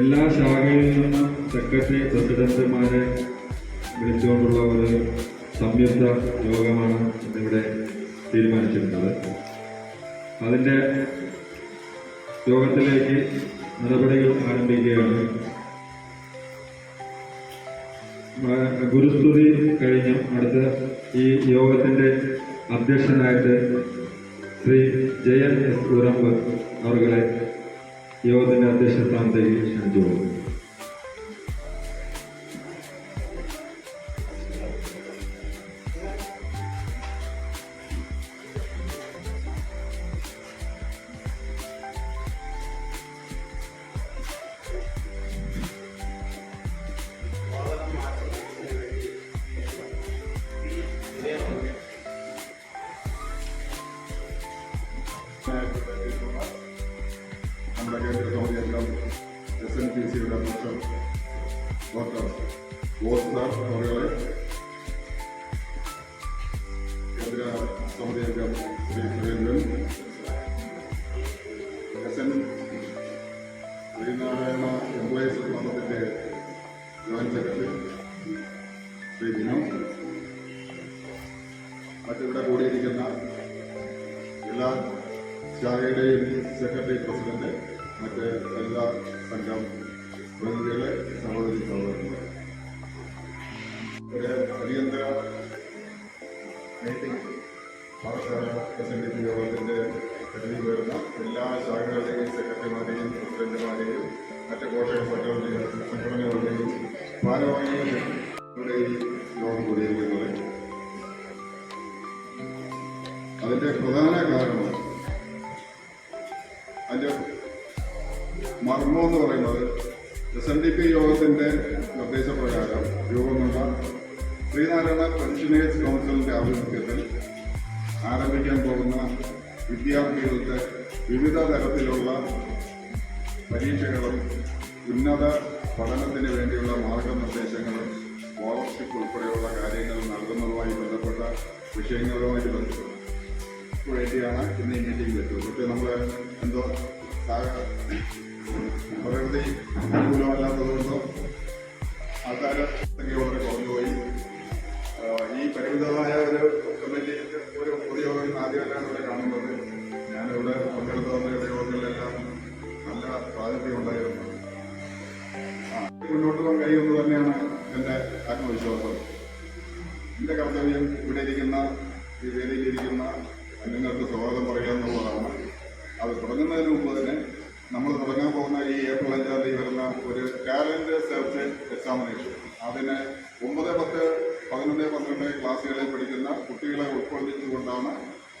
എല്ലാ ശാഖയിൽ നിന്നും സെക്രട്ടറി പ്രസിഡന്റുമാരെ വിളിച്ചുകൊണ്ടുള്ള ഒരു സംയുക്ത യോഗമാണ് ഇന്നിവിടെ തീരുമാനിച്ചിട്ടുള്ളത്. അതിന്റെ യോഗത്തിലേക്ക് നടപടികൾ ആരംഭിക്കുകയാണ്. ഗുരുസ്തുതി കഴിഞ്ഞ് അടുത്ത ഈ യോഗത്തിന്റെ അധ്യക്ഷനായിട്ട് ശ്രീ ജയൻ എസ് ഉറമ്പ് അവരുടെ യോഗത്തിന്റെ അധ്യക്ഷ സ്ഥാനത്തേക്ക് ക്ഷണിച്ചു പോകും സെക്രട്ടറി പ്രസിഡന്റ് മറ്റ് എല്ലാ സംഘം പ്രതിനിധികളെ സഹോദരി സഹോദരന്മാർ ഒരു അടിയന്തര മീറ്റിംഗ് പാഠശാല എസ് എൻ ഡി പി യോഗത്തിന്റെ കരുതി വരുന്ന എല്ലാ ശാഖകളുടെയും സെക്രട്ടറിമാരെയും പ്രസിഡന്റുമാരെയും മറ്റ് കോട്ടയം സംഘടനകളുടെയും ഭാരവാഹികളുടെയും യോഗം കൂടിയിരിക്കുന്നത് അതിന്റെ പ്രധാന കാരണം മർമ്മം എന്ന് പറയുന്നത് എസ് എൻ ഡി പി യോഗത്തിന്റെ നിർദ്ദേശപ്രകാരം രൂപം കൊണ്ട ശ്രീനാരായണ പെൻഷനേഴ്സ് കൗൺസിലിന്റെ ആഭിമുഖ്യത്തിൽ ആരംഭിക്കാൻ പോകുന്ന വിദ്യാർത്ഥികൾക്ക് വിവിധ തരത്തിലുള്ള പരീക്ഷകളും ഉന്നത പഠനത്തിന് വേണ്ടിയുള്ള മാർഗനിർദ്ദേശങ്ങളും സ്കോളർഷിപ്പ് ഉൾപ്പെടെയുള്ള കാര്യങ്ങൾ നൽകുന്നതുമായി ബന്ധപ്പെട്ട വിഷയങ്ങളുമായി ബന്ധപ്പെട്ട് വേണ്ടിയാണ് ഇന്ന് ഈ മീറ്റിംഗ് വരുന്നത് നമ്മൾ എന്തോ പ്രകൃതി അനുകൂലമല്ലാത്തതുകൊണ്ടോ ആൾക്കാർ സംഖ്യ വളരെ കുറഞ്ഞുപോയി. ഈ പരിമിതമായ ഒരു കമ്മിറ്റി ഒരു പൊതുയോഗം ആദ്യമായിട്ടാണ് ഇവിടെ കാണുന്നത്. ഞാനിവിടെ പങ്കെടുത്ത വന്ന യോഗങ്ങളിലെല്ലാം നല്ല പ്രാതിനിധ്യം ഉണ്ടായിരുന്നു. മുന്നോട്ട് പോകാൻ കഴിയുമെന്ന് തന്നെയാണ് എന്റെ ആത്മവിശ്വാസം. എന്റെ കർത്തവ്യം ഇവിടെ ഇരിക്കുന്ന ഈ വേദിയിലിരിക്കുന്ന അംഗങ്ങൾക്ക് സ്വാഗതം പറയുക എന്നുള്ളതാണ് അത് തുടങ്ങുന്നതിന് മുമ്പ് തന്നെ നമ്മൾ തുടങ്ങാൻ പോകുന്ന ഈ ഏപ്രിൽ അഞ്ചാം തീയതി വരുന്ന ഒരു ടാലന്റ് സെർച്ച് എക്സാമിനേഷൻ അതിന് ഒമ്പത് പത്ത് പതിനൊന്ന് പന്ത്രണ്ട് ക്ലാസ്സുകളിൽ പഠിക്കുന്ന കുട്ടികളെ ഉൾക്കൊള്ളിച്ചുകൊണ്ടാണ്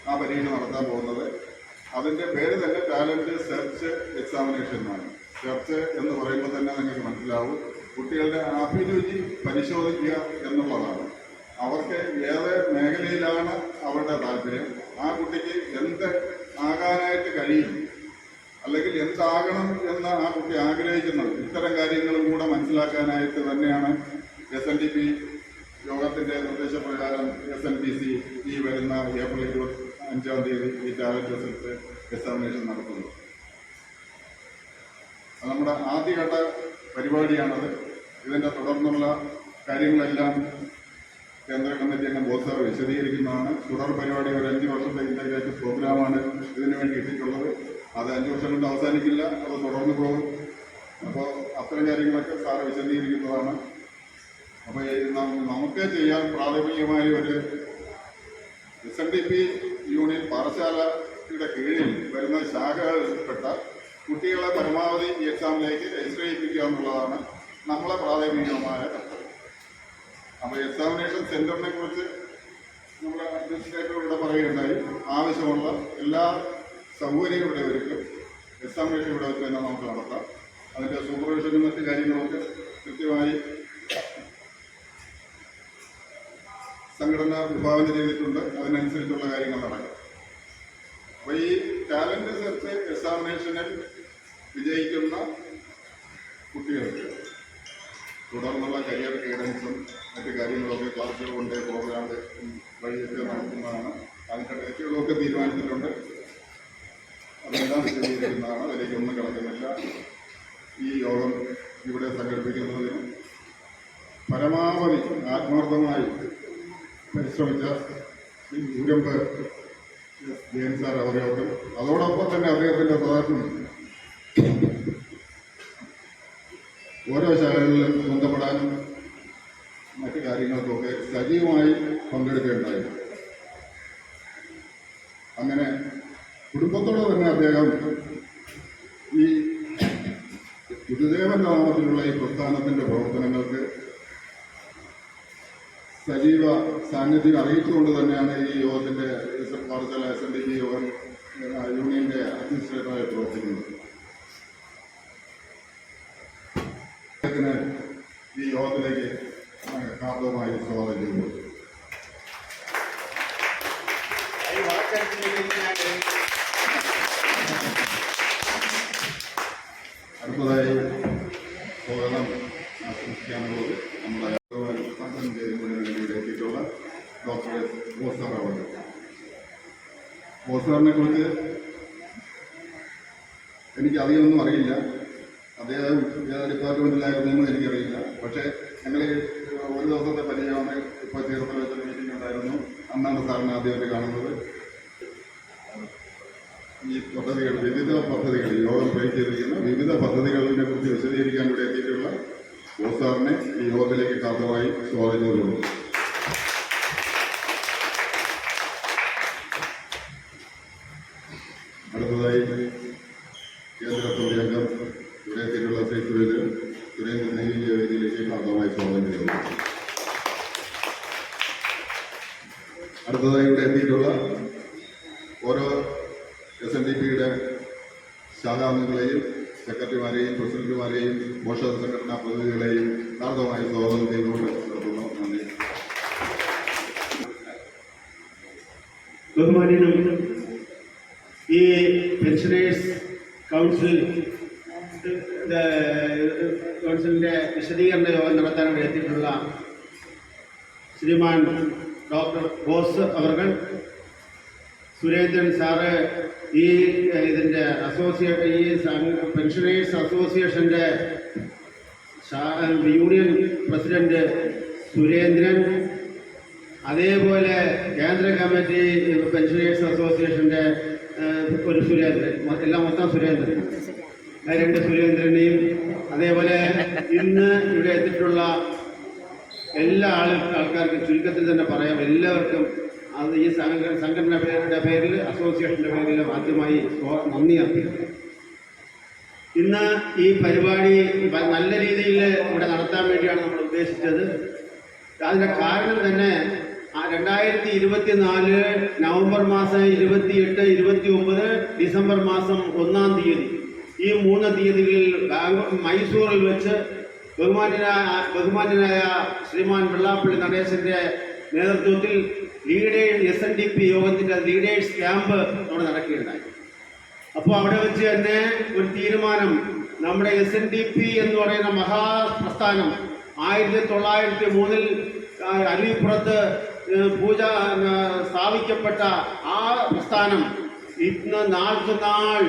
ആ പരീക്ഷ നടത്താൻ പോകുന്നത്. അതിന്റെ പേര് തന്നെ ടാലന്റ് സെർച്ച് എക്സാമിനേഷൻ എന്നാണ് സെർച്ച് എന്ന് പറയുമ്പോൾ തന്നെ നിങ്ങൾക്ക് മനസ്സിലാവും. കുട്ടികളുടെ അഭിരുചി പരിശോധിക്കുക എന്നുള്ളതാണ്. അവർക്ക് ഏത് മേഖലയിലാണ് അവരുടെ താല്പര്യം? ആ കുട്ടിക്ക് എന്ത് ആകാനായിട്ട് കഴിയും? അല്ലെങ്കിൽ എന്താകണം എന്ന് ആ കുട്ടി ആഗ്രഹിക്കുന്നത്? ഇത്തരം കാര്യങ്ങളും കൂടെ മനസ്സിലാക്കാനായിട്ട് തന്നെയാണ് എസ് എൻ ഡി പി യോഗത്തിന്റെ നിർദ്ദേശപ്രകാരം എസ് എൻ പി സി ഈ വരുന്ന ഏപ്രിൽ ഇരുപത്തി അഞ്ചാം തീയതി ഈ ടാലന്റ് റിസൾട്ട് എക്സാമിനേഷൻ നടത്തുന്നത് അത് നമ്മുടെ ആദ്യഘട്ട പരിപാടിയാണത്. ഇതിന്റെ തുടർന്നുള്ള കാര്യങ്ങളെല്ലാം കേന്ദ്ര കമ്മിറ്റി അംഗം ബോസ് സാർ വിശദീകരിക്കുന്നതാണ്. തുടർ പരിപാടി ഒരു അഞ്ച് വർഷത്തെ ഇന്റഗ്രേറ്റഡ് പ്രോഗ്രാമാണ് ഇതിനു വേണ്ടി ഇട്ടിട്ടുള്ളത്. അത് അഞ്ച് വർഷം കൊണ്ട് അവസാനിക്കില്ല അത് തുടർന്നു പോകും. അപ്പോൾ അത്തരം കാര്യങ്ങളൊക്കെ സാറ് വിശദീകരിക്കുന്നതാണ്. അപ്പോൾ നമുക്ക് ചെയ്യാൻ പ്രാഥമികമായി ഒരു S N D P union പാഠശാലയുടെ കീഴിൽ വരുന്ന ശാഖകളിൽപ്പെട്ട കുട്ടികളെ പരമാവധി എക്സാമിലേക്ക് രജിസ്റ്റർ ചെയ്യിപ്പിക്കുക എന്നുള്ളതാണ് നമ്മളെ പ്രാഥമികമായ അപ്പോൾ എക്സാമിനേഷൻ സെന്ററിനെ കുറിച്ച് നമ്മുടെ അഡ്മിനിസ്ട്രേറ്റർ ഇവിടെ പറയുകയുണ്ടായി. ആവശ്യമുള്ള എല്ലാ സൗകര്യങ്ങളുടെ ഒരുക്കും. എക്സാമിനേഷൻ ഇവിടെ തന്നെ നമുക്ക് നടത്താം. അതിന്റെ സൂപ്പർവിഷനും മറ്റു കാര്യങ്ങളൊക്കെ കൃത്യമായി സംഘടന വിഭാവന ചെയ്തിട്ടുണ്ട്. അതിനനുസരിച്ചുള്ള കാര്യങ്ങൾ നടക്കും അപ്പോൾ ഈ ടാലന്റ് സെർച്ച് എക്സാമിനേഷനിൽ വിജയിക്കുന്ന കുട്ടികൾക്ക് തുടർന്നുള്ള കരിയർ ഗൈഡൻസും മറ്റു കാര്യങ്ങളൊക്കെ ക്ലാസ്സുകൾ കൊണ്ട് പ്രോഗ്രാം വഴിയൊക്കെ നടത്തുന്നതാണ്. അതിന്റെ തീരുമാനിച്ചിട്ടുണ്ട്. അതെല്ലാം സ്ഥിരീകരിക്കുന്നതാണ് അതിലേക്ക് ഒന്നും കിടക്കുന്നില്ല. ഈ യോഗം ഇവിടെ സംഘടിപ്പിക്കുന്നതിന് പരമാവധി ആത്മാർത്ഥമായി പരിശ്രമിച്ച ശ്രീ ഊരമ്പ് ജയൻ സാർ അവരെയൊക്കെ അതോടൊപ്പം തന്നെ അദ്ദേഹത്തിന്റെ പ്രധാനം ഓരോ ശാലകളിലും ബന്ധപ്പെടാനും മറ്റു കാര്യങ്ങൾക്കൊക്കെ സജീവമായി പങ്കെടുക്കുകയുണ്ടായി അങ്ങനെ കുടുംബത്തോടെ തന്നെ അദ്ദേഹം ഈ ഗുരുദേവൻ നാമത്തിലുള്ള ഈ പ്രസ്ഥാനത്തിന്റെ പ്രവർത്തനങ്ങൾക്ക് സജീവ സാന്നിധ്യം അറിയിച്ചുകൊണ്ട് തന്നെയാണ് ഈ യോഗത്തിന്റെ Parassala S N D P യോഗം യൂണിയന്റെ അഡ്മിനിസ്ട്രേറ്ററായി പ്രവർത്തിക്കുന്നത്. ഈ യോഗത്തിലേക്ക് കാർഡവുമായി സ്വാഗതം ചെയ്യുന്നു. അടുത്തതായി സ്വാഗതം ആശംസിക്കാനുള്ളത് നമ്മുടെ സംഘം ചെയ്യുന്നതിന് വേണ്ടി എത്തിയിട്ടുള്ള ഡോക്ടർ ഓസാർ അവർ ഓസാറിനെ കുറിച്ച് എനിക്ക് അധികമൊന്നും അറിയില്ല. അദ്ദേഹം ഏത് ഡിപ്പാർട്ട്മെന്റിലായിരുന്നു എന്ന് എനിക്കറിയില്ല. പക്ഷേ ഞങ്ങൾ ഒരു ദിവസത്തെ പരിചയമാണ് ഇപ്പോൾ ചേർത്ത് വെച്ചൊരു മീറ്റിംഗ് ഉണ്ടായിരുന്നു. അന്നാണ് സാറിനെ ആദ്യമായിട്ട് കാണുന്നത്. ഈ പദ്ധതികൾ വിവിധ പദ്ധതികൾ യോഗം ട്രൈ ചെയ്തിരിക്കുന്ന വിവിധ പദ്ധതികളിനെ കുറിച്ച് വിശദീകരിക്കാൻ ഇവിടെ എത്തിയിട്ടുള്ള ഓസാറിനെ ഈ യോഗത്തിലേക്ക് കാത്തമായി സ്വാഗതം ചെയ്തുകൊള്ളു അടുത്തതായി കേന്ദ്ര സമിതി അംഗം ഇവിടെ എത്തിയിട്ടുള്ള ശ്രീ സുരേന്ദ്രൻ സുരേന്ദ്രൻ ഈ വേദിയിലേക്ക് ഭാഗമായി സ്വാഗതം ചെയ്യുന്നു. അടുത്തതായി ഇവിടെ എത്തിയിട്ടുള്ള ഓരോ എസ് എൻ ഡി പിയുടെ ശാഖാംഗങ്ങളെയും സെക്രട്ടറിമാരെയും പ്രസിഡന്റുമാരെയും പോഷക സംഘടനാ പ്രതിനിധികളെയും ഹാർദമായി സ്വാഗതം ചെയ്തുകൊണ്ട് നിർത്തുന്നു നന്ദി. ബഹുമാന്യനും ഈ പെൻഷനേഴ്സ് കൗൺസിൽ കൗൺസിലിന്റെ വിശദീകരണ യോഗം നടത്താൻ ഇവിടെ എത്തിയിട്ടുള്ള ശ്രീമാൻ ഡോക്ടർ ബോസ് അവർ സുരേന്ദ്രൻ സാറ് ഈ ഇതിന്റെ അസോസിയേറ്റ് ഈ പെൻഷനേഴ്സ് അസോസിയേഷന്റെ യൂണിയൻ പ്രസിഡന്റ് സുരേന്ദ്രൻ അതേപോലെ കേന്ദ്ര കമ്മിറ്റി പെൻഷനേഴ്സ് അസോസിയേഷന്റെ ഏഹ്, ഒരു സുരേന്ദ്രൻ എല്ലാം മൊത്തം സുരേന്ദ്രൻ രണ്ട് സുരേന്ദ്രനെയും അതേപോലെ ഇന്ന് ഇവിടെ എത്തിയിട്ടുള്ള എല്ലാ ആളു ആൾക്കാർക്കും ചുരുക്കത്തിൽ തന്നെ പറയാം. എല്ലാവർക്കും അത് ഈ സംഘ- സംഘടന പേരുടെ പേരിൽ അസോസിയേഷന്റെ പേരിൽ ആദ്യമായി നന്ദി ഇന്ന് ഈ പരിപാടി നല്ല രീതിയിൽ ഇവിടെ നടത്താൻ വേണ്ടിയാണ് നമ്മൾ ഉദ്ദേശിച്ചത്. അതിന്റെ കാരണം തന്നെ രണ്ടായിരത്തി ഇരുപത്തിനാല് നവംബർ മാസം ഇരുപത്തിയെട്ട് ഇരുപത്തി ഒമ്പത് ഡിസംബർ മാസം ഒന്നാം തീയതി. ഈ മൂന്ന് തീയതികളിൽ മൈസൂറിൽ വെച്ച് ബഹുമാന്യനായ ബഹുമാന്യനായ ശ്രീമാൻ വെള്ളാപ്പള്ളി നടേശന്റെ നേതൃത്വത്തിൽ leaders S N D P യോഗത്തിന്റെ ലീഡേഴ്സ് ക്യാമ്പ് അവിടെ നടക്കുകയുണ്ടായി. അപ്പോൾ അവിടെ വെച്ച് തന്നെ ഒരു തീരുമാനം നമ്മുടെ എസ് എൻ ഡി പി എന്ന് പറയുന്ന മഹാപ്രസ്ഥാനം ആയിരത്തി തൊള്ളായിരത്തി മൂന്നിൽ അരുവിപ്പുറത്ത് പൂജ സ്ഥാപിക്കപ്പെട്ട ആ പ്രസ്ഥാനം ഇന്ന് നാൾക്ക് നാൾ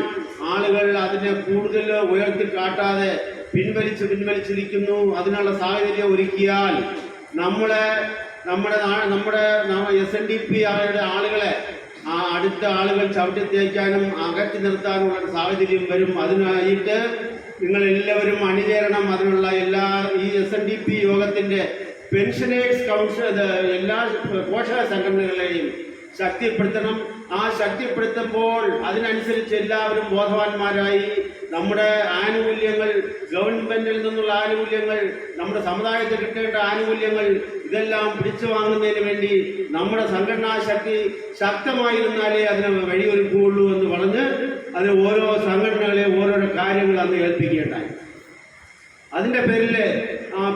ആളുകൾ അതിനെ കൂടുതൽ ഉയർത്തി കാട്ടാതെ പിൻവലിച്ച് പിൻവലിച്ചിരിക്കുന്നു. അതിനുള്ള സാഹചര്യം ഒരുക്കിയാൽ നമ്മളെ നമ്മുടെ നമ്മുടെ എസ് എൻ ഡി പി ആളുകളെ ആ അടുത്ത ആളുകൾ ചവിട്ടി തേക്കാനും അകറ്റി നിർത്താനുള്ള സാഹചര്യം വരും. അതിനായിട്ട് നിങ്ങൾ എല്ലാവരും അണിചേരണം. അതിനുള്ള എല്ലാ ഈ എസ് എൻ ഡി പി യോഗത്തിന്റെ പെൻഷനേഴ്സ് കൗൺസിൽ എല്ലാ പോഷക സംഘടനകളെയും ശക്തിപ്പെടുത്തണം. ആ ശക്തിപ്പെടുത്തുമ്പോൾ അതിനനുസരിച്ച് എല്ലാവരും ബോധവാന്മാരായി നമ്മുടെ ആനുകൂല്യങ്ങൾ ഗവൺമെന്റിൽ നിന്നുള്ള ആനുകൂല്യങ്ങൾ നമ്മുടെ സമുദായത്തിൽ കിട്ടേണ്ട ആനുകൂല്യങ്ങൾ ഇതെല്ലാം പിടിച്ചു വാങ്ങുന്നതിന് വേണ്ടി നമ്മുടെ സംഘടനാ ശക്തി ശക്തമായിരുന്നാലേ അതിന് വഴിയൊരുക്കുകയുള്ളൂ എന്ന് പറഞ്ഞ് അതിന് ഓരോ സംഘടനകളെ ഓരോരോ കാര്യങ്ങൾ അന്ന് ഏൽപ്പിക്കുകയുണ്ടായി. അതിന്റെ പേരിൽ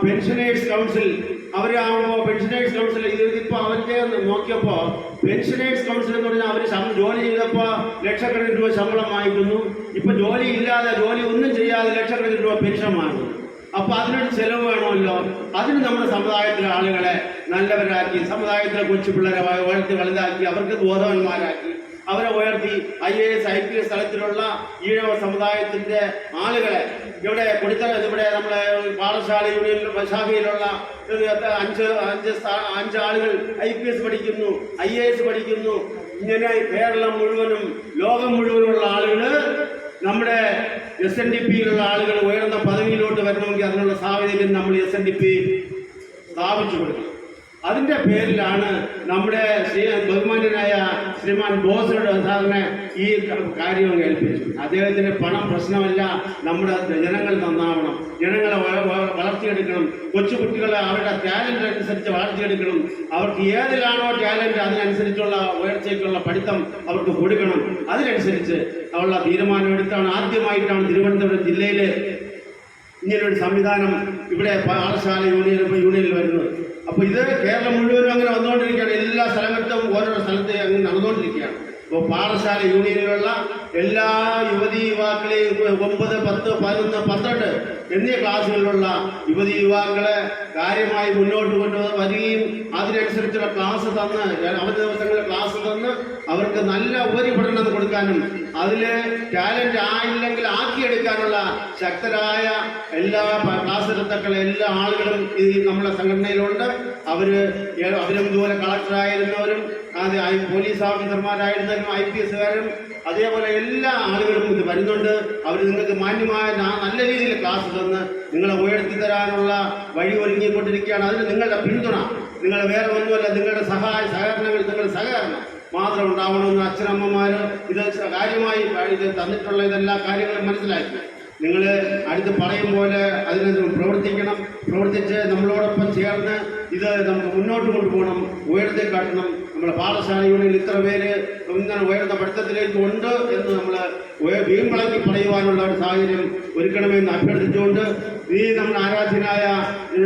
പെൻഷനേഴ്സ് കൗൺസിൽ അവരാകുമ്പോൾ പെൻഷനേഴ്സ് കൗൺസിൽ ഇതിപ്പോ അവർക്ക് നോക്കിയപ്പോ പെൻഷനേഴ്സ് കൗൺസിൽ എന്ന് പറഞ്ഞാൽ അവർ ശമ്പളം ജോലി ചെയ്തപ്പോ ലക്ഷക്കണക്കിന് രൂപ ശമ്പളം വാങ്ങിക്കുന്നു. ഇപ്പൊ ജോലി ഇല്ലാതെ ജോലി ഒന്നും ചെയ്യാതെ ലക്ഷക്കണക്കിന് രൂപ പെൻഷൻ വാങ്ങുന്നു. അപ്പൊ അതിനൊരു ചെലവ് വേണമല്ലോ. അതിന് നമ്മുടെ സമുദായത്തിലെ ആളുകളെ നല്ലവരാക്കി സമുദായത്തിലെ കൊച്ചു പിള്ളേരെ വളർത്തി വലുതാക്കി അവർക്ക് ബോധവാന്മാരാക്കി. അവരെ ഉയർത്തി I A S I P S തലത്തിലുള്ള ഈഴവ സമുദായത്തിന്റെ ആളുകളെ ഇവിടെ കൊടുത്ത ഇവിടെ നമ്മളെ പാഠശാല യൂണിയൻ ശാഖയിലുള്ള അഞ്ച് അഞ്ച് അഞ്ച് ആളുകൾ ഐ പി എസ് പഠിക്കുന്നു ഐ എ എസ് പഠിക്കുന്നു. ഇങ്ങനെ കേരളം മുഴുവനും ലോകം മുഴുവനുള്ള ആളുകൾ നമ്മുടെ എസ് എൻ ഡി പിയിലുള്ള ആളുകൾ ഉയർന്ന പദവിയിലോട്ട് വരണമെങ്കിൽ അതിനുള്ള സാഹചര്യം നമ്മൾ എസ് എൻ ഡി പി സ്ഥാപിച്ചു കൊടുക്കണം. അതിന്റെ പേരിലാണ് നമ്മുടെ ശ്രീ ബഹുമാന്യനായ ശ്രീമാൻ ബോസയുടെ സാറിനെ ഈ കാര്യം കേൾപ്പിച്ചു അദ്ദേഹത്തിന് പണം പ്രശ്നമല്ല നമ്മുടെ ജനങ്ങൾ നന്നാവണം. ജനങ്ങളെ വളർത്തിയെടുക്കണം. കൊച്ചുകുട്ടികളെ അവരുടെ ടാലന്റ് അനുസരിച്ച് വളർത്തിയെടുക്കണം. അവർക്ക് ഏതിലാണോ ടാലന്റ് അതിനനുസരിച്ചുള്ള ഉയർച്ചയ്ക്കുള്ള പഠിത്തം അവർക്ക് കൊടുക്കണം. അതിനനുസരിച്ച് ഉള്ള തീരുമാനമെടുത്താണ് ആദ്യമായിട്ടാണ് തിരുവനന്തപുരം ജില്ലയിലെ ഇങ്ങനൊരു സംവിധാനം ഇവിടെ പാഠശാല യൂണിയൻ യൂണിയനിൽ വരുന്നത്. അപ്പോൾ ഇത് കേരളം മുഴുവനും അങ്ങനെ വന്നുകൊണ്ടിരിക്കുകയാണ്. എല്ലാ സ്ഥലങ്ങളിലും ഓരോരോ സ്ഥലത്തെ അങ്ങനെ നടന്നുകൊണ്ടിരിക്കുകയാണ്. അപ്പോൾ പാഠശാല യൂണിയനിലുള്ള എല്ലാ യുവതി യുവാക്കളെയും ഒമ്പത് പത്ത് പതിനൊന്ന് പന്ത്രണ്ട് എന്നീ ക്ലാസ്സുകളിലുള്ള യുവതി യുവാക്കളെ കാര്യമായി മുന്നോട്ട് കൊണ്ടുവന്ന് വരികയും അതിനനുസരിച്ചുള്ള ക്ലാസ് തന്ന് അവധി ദിവസങ്ങളിൽ ക്ലാസ് തന്ന് അവർക്ക് നല്ല ഉപരിപഠനം കൊടുക്കാനും അതിൽ ടാലന്റ് ആയില്ലെങ്കിൽ ആക്കിയെടുക്കാനുള്ള ശക്തരായ എല്ലാ ക്ലാസ് എടുത്തക്കളെ എല്ലാ ആളുകളും ഈ നമ്മുടെ സംഘടനയിലുണ്ട്. അവർ അവരും ഇതുപോലെ കളക്ടറായിരുന്നവരും പോലീസ് ഓഫീസർമാരായിരുന്നാലും ഐ പി എസുകാരും അതേപോലെ എല്ലാ ആളുകളും ഇത് വരുന്നുണ്ട്. അവർ നിങ്ങൾക്ക് മാന്യമായ നല്ല രീതിയിൽ ക്ലാസ് തന്ന് നിങ്ങളെ ഉയർത്തി തരാനുള്ള വഴി ഒരുങ്ങിക്കൊണ്ടിരിക്കുകയാണ്. അതിന് നിങ്ങളുടെ പിന്തുണ നിങ്ങൾ വേറെ ഒന്നുമല്ല നിങ്ങളുടെ സഹായ സഹകരണങ്ങൾ നിങ്ങളുടെ സഹകരണം മാത്രം ഉണ്ടാവണമെന്ന് അച്ഛനമ്മമാർ ഇത് കാര്യമായി തന്നിട്ടുള്ള ഇതെല്ലാ കാര്യങ്ങളും മനസ്സിലാക്കി. നിങ്ങൾ അടുത്ത് പറയും പോലെ അതിനെ പ്രവർത്തിക്കണം. പ്രവർത്തിച്ച് നമ്മളോടൊപ്പം ചേർന്ന് ഇത് നമുക്ക് മുന്നോട്ട് കൊണ്ടുപോകണം. ഉയർത്തി കാട്ടണം. നമ്മുടെ പാഠശാലകളിൽ ഇത്ര പേര് ഇങ്ങനെ ഉയർന്ന പഠിത്തത്തിലേക്ക് ഉണ്ട് എന്ന് നമ്മൾ വീമ്പിളക്കി പറയുവാനുള്ള ഒരു സാഹചര്യം ഒരുക്കണമെന്ന് അഭ്യർത്ഥിച്ചുകൊണ്ട് ഈ നമ്മുടെ ആരാധ്യനായ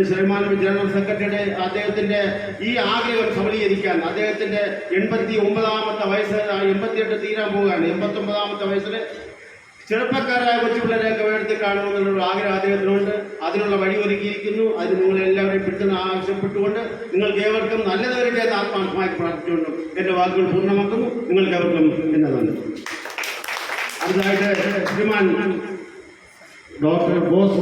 ശ്രീമാൻ ജനറൽ സെക്രട്ടറിയുടെ അദ്ദേഹത്തിന്റെ ഈ ആഗ്രഹം സബലീകരിക്കാൻ അദ്ദേഹത്തിന്റെ എൺപത്തി ഒമ്പതാമത്തെ വയസ്സ് എൺപത്തിയെട്ട് തീരാൻ പോവുകയാണ്. എൺപത്തി ഒമ്പതാമത്തെ വയസ്സിൽ ചെറുപ്പക്കാരായ കൊച്ചുപിള്ളേരെയൊക്കെ ഉയർത്തി കാണുമെന്നുള്ള ആഗ്രഹം അദ്ദേഹത്തിനുണ്ട്. അതിനുള്ള വഴി ഒരുക്കിയിരിക്കുന്നു. അതിന് നിങ്ങൾ എല്ലാവരെയും പിന്തുണ ആവശ്യപ്പെട്ടുകൊണ്ട് നിങ്ങൾക്ക് ഏവർക്കും നല്ലത് വരട്ടെ എന്ന് ആത്മാർത്ഥമായി പ്രാർത്ഥിച്ചുകൊണ്ടും എന്റെ വാക്കുകൾ പൂർണമാക്കുന്നു. നിങ്ങൾക്ക് ഏവർക്കും എന്നതാണ്. അടുത്തതായിട്ട് ശ്രീമാൻ ഡോക്ടർ ബോസ്